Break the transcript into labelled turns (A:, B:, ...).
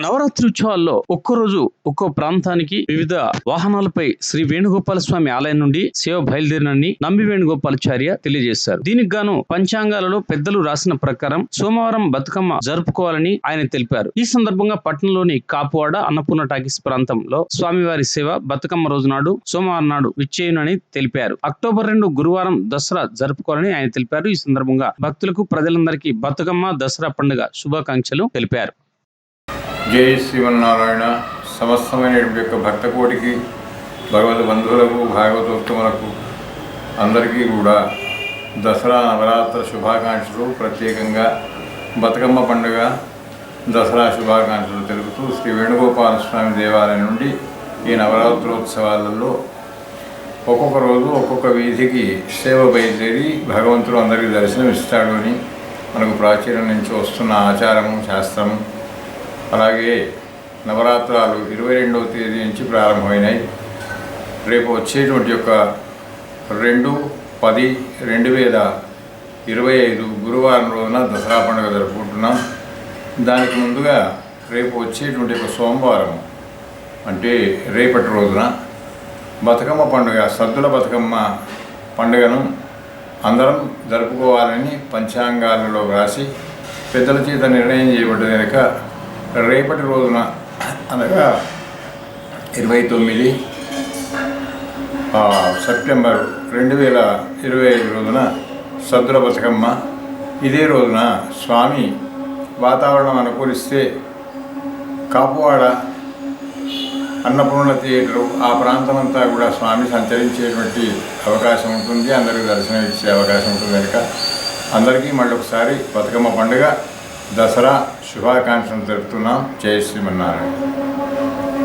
A: నవరాత్రి ఉత్సవాల్లో ఒక్కో రోజు ఒక్కో ప్రాంతానికి వివిధ వాహనాలపై శ్రీ వేణుగోపాల స్వామి ఆలయం నుండి సేవ బయలుదేరినని నంబి వేణుగోపాలాచార్య తెలియజేశారు. దీనికి గాను పంచాంగాలలో పెద్దలు రాసిన ప్రకారం సోమవారం బతుకమ్మ జరుపుకోవాలని ఆయన తెలిపారు. ఈ సందర్భంగా పట్టణంలోని కాపువాడ అన్నపూర్ణ టాకీస్ ప్రాంతంలో స్వామివారి సేవ బతుకమ్మ రోజు నాడు సోమవారం నాడు విచ్చేయునని తెలిపారు. అక్టోబర్ రెండు గురువారం దసరా జరుపుకోవాలని ఆయన తెలిపారు. ఈ సందర్భంగా భక్తులకు ప్రజలందరికీ బతుకమ్మ దసరా పండుగ శుభాకాంక్షలు తెలిపారు.
B: జై శ్రీమన్నారాయణ. సమస్తమైనటువంటి యొక్క భక్త కోటికి భగవద్ బంధువులకు భాగవతోత్తములకు అందరికీ కూడా దసరా నవరాత్ర శుభాకాంక్షలు. ప్రత్యేకంగా బతుకమ్మ పండుగ దసరా శుభాకాంక్షలు తెలుపుతూ శ్రీ వేణుగోపాల స్వామి దేవాలయం నుండి ఈ నవరాత్రోత్సవాలలో ఒక్కొక్క రోజు ఒక్కొక్క వీధికి సేవ బయలుదేరి భగవంతుడు అందరికీ దర్శనం ఇస్తాడు అని మనకు ప్రాచీనం నుంచి వస్తున్న ఆచారము శాస్త్రము. అలాగే నవరాత్రాలు ఇరవై రెండవ తేదీ నుంచి ప్రారంభమైనాయి. రేపు వచ్చేటువంటి యొక్క రెండు పది రెండు వేల ఇరవై ఐదు గురువారం రోజున దసరా పండుగ జరుపుకుంటున్నాం. దానికి ముందుగా రేపు వచ్చేటువంటి ఒక సోమవారం అంటే రేపటి రోజున బతుకమ్మ పండుగ సద్దుల బతుకమ్మ పండుగను అందరం జరుపుకోవాలని పంచాంగాలలో రాసి పెద్దల చేత నిర్ణయం చేయబడ్డ కనుక రేపటి రోజున అనగా ఇరవై తొమ్మిది సెప్టెంబర్ రెండు వేల ఇరవై ఐదు రోజున సద్దుల బతుకమ్మ ఇదే రోజున స్వామి వాతావరణం అనుకూలిస్తే కాపువాడ అన్నపూర్ణ థియేటరు ఆ ప్రాంతం అంతా కూడా స్వామి సంచరించేటువంటి అవకాశం ఉంటుంది. అందరికీ దర్శనం ఇచ్చే అవకాశం ఉంటుంది కనుక అందరికీ మళ్ళీ ఒకసారి బతుకమ్మ పండుగ దసరా శుభాకాంక్షలు తెలుపుతున్నాం. జయ శ్రీమన్నారాయణ.